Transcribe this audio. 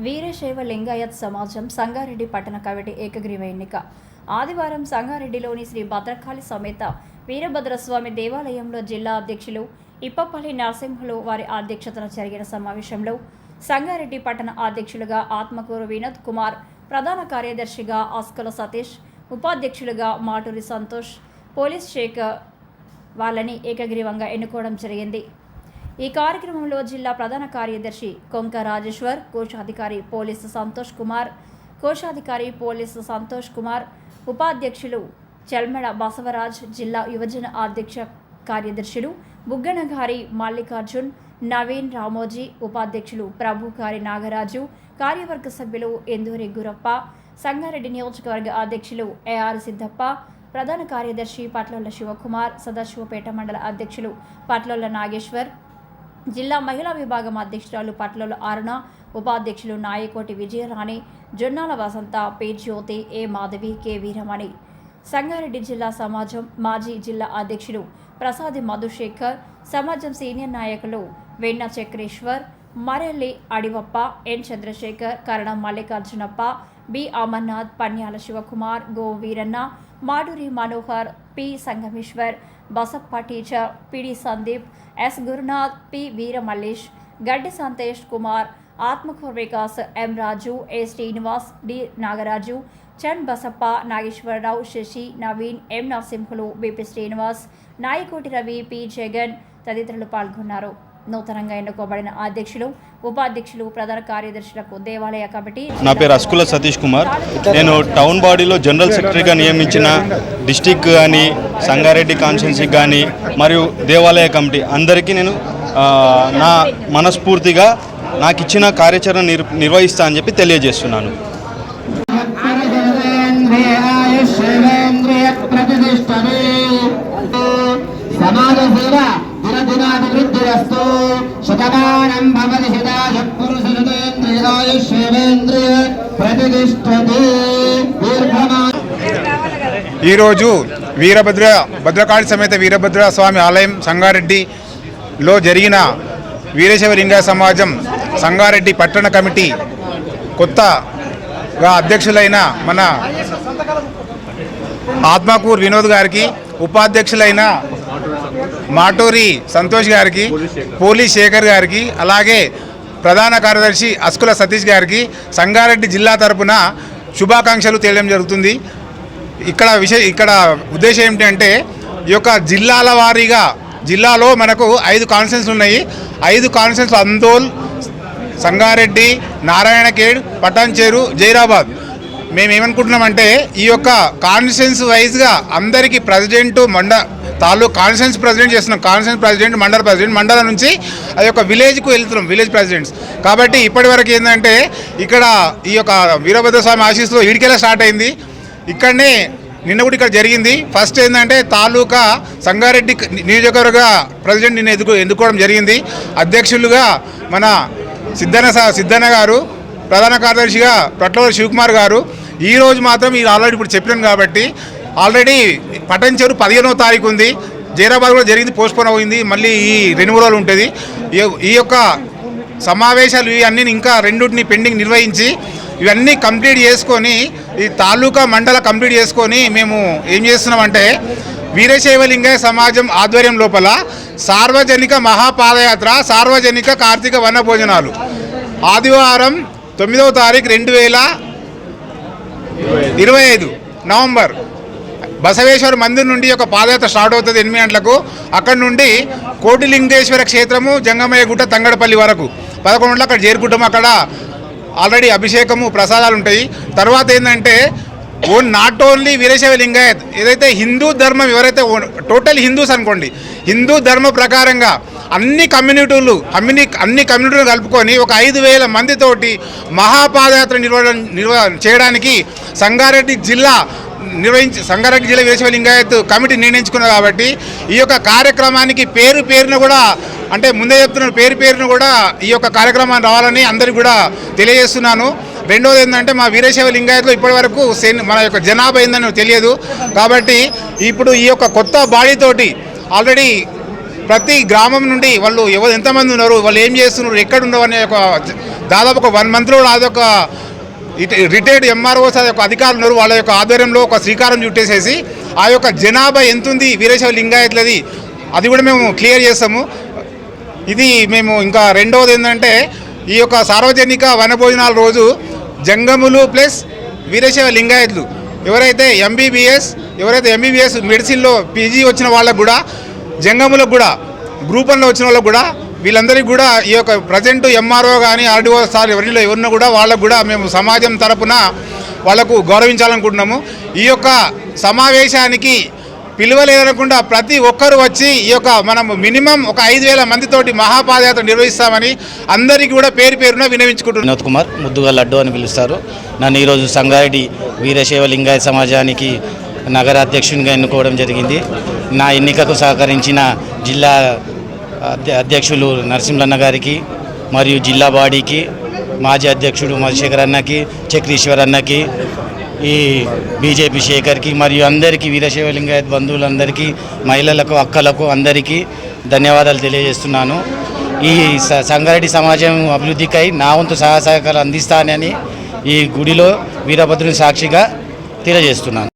వీరశైవ లింగాయత్ సమాజం సంగారెడ్డి పట్టణ కమిటీ ఏకగ్రీవ ఎన్నిక. ఆదివారం సంగారెడ్డిలోని శ్రీ భద్రకాళి సమేత వీరభద్రస్వామి దేవాలయంలో జిల్లా అధ్యక్షులు ఇప్పపల్లి నరసింహులు వారి అధ్యక్షతన జరిగిన సమావేశంలో సంగారెడ్డి పట్టణ అధ్యక్షులుగా ఆత్మకూరు వినోద్ కుమార్ ప్రధాన కార్యదర్శిగా ఆస్కల సతీష్ ఉపాధ్యక్షులుగా మాటూరి సంతోష్ పోలీస్ శేఖర్ వాళ్ళని ఏకగ్రీవంగా ఎన్నుకోవడం జరిగింది. ఈ కార్యక్రమంలో జిల్లా ప్రధాన కార్యదర్శి కొంక రాజేశ్వర్ కోశాధికారి పోలీసు సంతోష్ కుమార్ కోశాధికారి పోలీసు సంతోష్ కుమార్ ఉపాధ్యక్షులు చెల్మెడ బసవరాజ్ జిల్లా యువజన అధ్యక్ష కార్యదర్శులు బుగ్గనగారి మల్లికార్జున్ నవీన్ రామోజీ ఉపాధ్యక్షులు ప్రభుకారి నాగరాజు కార్యవర్గ సభ్యులు ఎందూరి గురప్ప సంగారెడ్డి నియోజకవర్గ అధ్యక్షులు ఏఆర్ సిద్ధప్ప ప్రధాన కార్యదర్శి పట్లోల శివకుమార్ సదాశివపేట మండల అధ్యక్షులు పట్లోల నాగేశ్వర్ జిల్లా మహిళా విభాగం అధ్యక్షురాలు పట్లలు అరుణ ఉపాధ్యక్షులు నాయకోటి విజయరాణి జొన్నాల వసంత పేజ్యోతి ఏ మాధవి కె వీరమణి. సంగారెడ్డి జిల్లా సమాజం మాజీ జిల్లా అధ్యక్షులు ప్రసాది మధుశేఖర్ సమాజం సీనియర్ నాయకులు Venna Chakreshwar Marelli Adivappa N. Chandrashekar Karanam Mallikarjunappa B. Amarnath Panyala Shivakumar go. Veeranna Maduri Manohar P. Sangameshwar Basappa teacher PD Sandeep S. Gurunath P. Veeramallesh Gaddi Santhosh Kumar Atmakur Vikas M. Raju A. Srinivas D. Nagaraju Chand Basappa Nageswara Rao Shashi Naveen M. Narasimhulu BP Srinivas Nayakoti Ravi P. Jagan తదితరులు పాల్గొన్నారు. నూతనంగా ఎన్నుకోబడిన అధ్యక్షులు ఉపాధ్యక్షులు ప్రధాన కార్యదర్శులకు దేవాలయ committee నా పేరు అస్కుల సతీష్ కుమార్. నేను టౌన్ బాడీలో జనరల్ సెక్రటరీగా నియమించిన డిస్టిక్ కానీ సంగారెడ్డి కాన్స్టిట్యున్సీకి కానీ మరియు దేవాలయ కమిటీ అందరికీ నేను నా మనస్ఫూర్తిగా నాకు ఇచ్చిన కార్యాచరణ నిర్ నిర్వహిస్తా అని చెప్పి తెలియజేస్తున్నాను. సమాజ సేవ. దినదినాభివృద్ధిరస్తు శతమానం భవతి శతాయ ప్రతిష్టతి. ఈరోజు వీరభద్ర భద్రకాళి సమేత వీరభద్ర స్వామి ఆలయం సంగారెడ్డిలో జరిగిన వీరేశవ లింగ సమాజం సంగారెడ్డి పట్టణ కమిటీ కొత్తగా అధ్యక్షులైన మన ఆత్మకూర్ వినోద్ గారికి ఉపాధ్యక్షులైన మాటూరి సంతోష్ గారికి పోలీ శేఖర్ గారికి అలాగే ప్రధాన కార్యదర్శి అస్కుల సతీష్ గారికి సంగారెడ్డి జిల్లా తరపున శుభాకాంక్షలు తెలియడం జరుగుతుంది. ఇక్కడ విషయ ఇక్కడ ఉద్దేశం ఏంటంటే ఈ యొక్క జిల్లాల వారీగా జిల్లాలో మనకు ఐదు కాన్ఫరెన్స్లు ఉన్నాయి. ఐదు కాన్ఫరెన్స్ అందోల్ సంగారెడ్డి నారాయణఖేడ్ పటాన్చేరు జైరాబాద్. మేమేమనుకుంటున్నామంటే ఈ యొక్క కాన్స్టిట్యున్స్ వైజ్గా అందరికీ ప్రెసిడెంట్ మండ తాలూకు కాన్స్టిట్యున్స్ ప్రెసిడెంట్ చేస్తున్నాం. కాన్స్టిట్యున్స్ ప్రెసిడెంట్ మండల ప్రెసిడెంట్ మండలం నుంచి ఆ యొక్క విలేజ్కు వెళ్తున్నాం విలేజ్ ప్రెసిడెంట్స్ కాబట్టి ఇప్పటివరకు ఏంటంటే ఇక్కడ ఈ యొక్క వీరభద్ర స్వామి ఆశీస్సులో ఇడికెలా స్టార్ట్ అయింది. ఇక్కడనే నిన్న కూడా ఇక్కడ జరిగింది. ఫస్ట్ ఏంటంటే తాలూకా సంగారెడ్డి నియోజకవర్గ ప్రెసిడెంట్ నిన్న ఎదుగు ఎన్నుకోవడం జరిగింది. అధ్యక్షులుగా మన సిద్ధన్న సిద్ధన్న గారు ప్రధాన కార్యదర్శిగా ప్రట్లవరి శివకుమార్ గారు ఈ రోజు మాత్రం మీరు ఆల్రెడీ ఇప్పుడు చెప్పినాను కాబట్టి ఆల్రెడీ పటన్ చెరువు పదిహేనవ తారీఖు ఉంది. జైరాబాద్ కూడా జరిగింది పోస్ట్పోన్ అయింది. మళ్ళీ ఈ రెండు మూడు రోజులు ఉంటుంది. ఈ- ఈ యొక్క సమావేశాలు ఇవన్నీ ఇంకా రెండింటిని పెండింగ్ నిర్వహించి ఇవన్నీ కంప్లీట్ చేసుకొని ఈ తాలూకా మండల కంప్లీట్ చేసుకొని మేము ఏం చేస్తున్నామంటే వీరశైవలింగ సమాజం ఆధ్వర్యం లోపల సార్వజనిక మహాపాదయాత్ర సార్వజనిక కార్తీక వన భోజనాలు. ఆదివారం తొమ్మిదవ తారీఖు రెండు వేల ఇరవై ఐదు నవంబర్. బసవేశ్వర మందిర్ నుండి ఒక పాదయాత్ర స్టార్ట్ అవుతుంది ఎనిమిది గంటలకు. అక్కడ నుండి కోటిలింగేశ్వర క్షేత్రము జంగమయ్యగుట్ట తంగడపల్లి వరకు. పదకొండు గంటలకు అక్కడ చేరుకుంటాము అక్కడ ఆల్రెడీ అభిషేకము ప్రసాదాలు ఉంటాయి. తర్వాత ఏంటంటే own not only Veerashaiva Lingayat. ఏదైతే హిందూ ధర్మం ఎవరైతే టోటల్ హిందూస్ అనుకోండి. హిందూ ధర్మ ప్రకారంగా అన్ని కమ్యూనిటీలు అన్ని అన్ని కమ్యూనిటీలు కలుపుకొని ఒక ఐదు వేల మందితోటి మహాపాదయాత్ర నిర్వహణ నిర్వ చేయడానికి సంగారెడ్డి జిల్లా నిర్వహించి సంగారెడ్డి జిల్లా వీరశైవ లింగాయత్ కమిటీ నిర్ణయించుకున్నది కాబట్టి ఈ యొక్క కార్యక్రమానికి పేరు పేరును కూడా అంటే ముందే చెప్తున్నాను పేరు పేరును కూడా ఈ యొక్క కార్యక్రమాన్ని రావాలని అందరికీ కూడా తెలియజేస్తున్నాను. రెండోది ఏంటంటే మా వీరశైవ లింగాయత్లో ఇప్పటివరకు మన యొక్క జనాభా ఏందని తెలియదు. కాబట్టి ఇప్పుడు ఈ యొక్క కొత్త బాడీతోటి ఆల్రెడీ ప్రతి గ్రామం నుండి వాళ్ళు ఎవరు ఎంతమంది ఉన్నారు వాళ్ళు ఏం చేస్తున్నారు ఎక్కడ ఉన్నారు అనే ఒక దాదాపు ఒక వన్ మంత్లో అదొక రిటైర్డ్ ఎంఆర్ఓస్ అనే ఒక అధికారులు ఉన్నారు. వాళ్ళ యొక్క ఆధ్వర్యంలో ఒక శ్రీకారం చుట్టేసేసి ఆ యొక్క జనాభా ఎంతుంది వీరేశవ లింగాయత్లది అది కూడా మేము క్లియర్ చేస్తాము. ఇది మేము ఇంకా రెండవది ఏంటంటే ఈ యొక్క సార్వజనిక వనభోజనాల రోజు జంగములు ప్లస్ వీరేశవ లింగాయత్లు. ఎవరైతే ఎంబీబీఎస్ ఎవరైతే ఎంబీబీఎస్ మెడిసిన్లో పీజీ వచ్చిన వాళ్ళకు కూడా జంగములకు కూడా గ్రూప్ వన్లో వచ్చిన వాళ్ళకు కూడా వీళ్ళందరికీ కూడా ఈ యొక్క ప్రజెంట్ ఎంఆర్ఓ కానీ ఆర్డీఓ సార్ ఎవరిలో ఎవరిన కూడా వాళ్ళకు కూడా మేము సమాజం తరపున వాళ్ళకు గౌరవించాలనుకుంటున్నాము. ఈ యొక్క సమావేశానికి పిలువలేదనకుండా ప్రతి ఒక్కరు వచ్చి ఈ యొక్క మనం మినిమం ఒక ఐదు వేల మందితోటి మహాపాదయాత్ర నిర్వహిస్తామని అందరికీ కూడా పేరు పేరున వినవించుకుంటున్నారు వినోద్ కుమార్ ముద్దుగా లడ్డు అని పిలుస్తారు. నన్ను ఈరోజు సంగారెడ్డి వీరశైవ లింగాయ సమాజానికి నగర అధ్యక్షునిగా ఎన్నుకోవడం జరిగింది. నా ఎన్నికకు సహకరించిన జిల్లా అధ్య- అధ్యక్షులు నరసింహన్న గారికి మరియు జిల్లా బాడీకి మాజీ అధ్యక్షుడు మధుశేఖర్ అన్నకి చక్రీశ్వర్ అన్నకి ఈ బీజేపీ శేఖర్కి మరియు అందరికీ వీరశైవలింగాయత్ బంధువులందరికీ మహిళలకు అక్కలకు అందరికీ ధన్యవాదాలు తెలియజేస్తున్నాను. ఈ సంగారెడ్డి సమాజం అభివృద్ధికై నా వంతు సహాయ సహకారాలు అందిస్తానని ఈ గుడిలో వీరభద్రుని సాక్షిగా తెలియజేస్తున్నాను.